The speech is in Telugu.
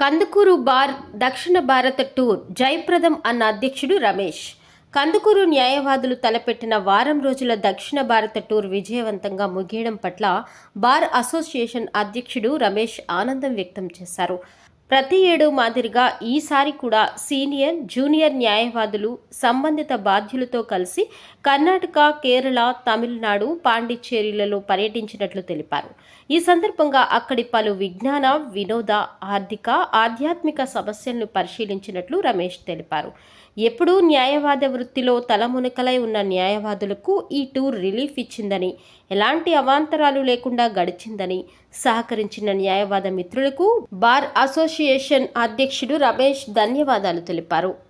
కందుకూరు బార్ దక్షిణ భారత టూర్ జయప్రదం అన్న అధ్యక్షుడు రమేష్. కందుకూరు న్యాయవాదులు తలపెట్టిన వారం రోజుల దక్షిణ భారత టూర్ విజయవంతంగా ముగియడం పట్ల బార్ అసోసియేషన్ అధ్యక్షుడు రమేష్ ఆనందం వ్యక్తం చేశారు. ప్రతి ఏడు మాదిరిగా ఈసారి కూడా సీనియర్ జూనియర్ న్యాయవాదులు సంబంధిత బాధ్యులతో కలిసి కర్ణాటక కేరళ తమిళనాడు పాండిచ్చేరిలలో పర్యటించినట్లు తెలిపారు. ఈ సందర్భంగా అక్కడి పలు విజ్ఞాన వినోద ఆర్థిక ఆధ్యాత్మిక సమస్యలను పరిశీలించినట్లు రమేష్ తెలిపారు. ఎప్పుడూ న్యాయవాద వృత్తిలో తలమునకలై ఉన్న న్యాయవాదులకు ఈ టూర్ రిలీఫ్ ఇచ్చిందని ఎలాంటి అవాంతరాలు లేకుండా గడిచిందని సహకరించిన న్యాయవాద మిత్రులకు బార్ అసోసియేషన్ అధ్యక్షుడు రమేష్ ధన్యవాదాలు తెలిపారు.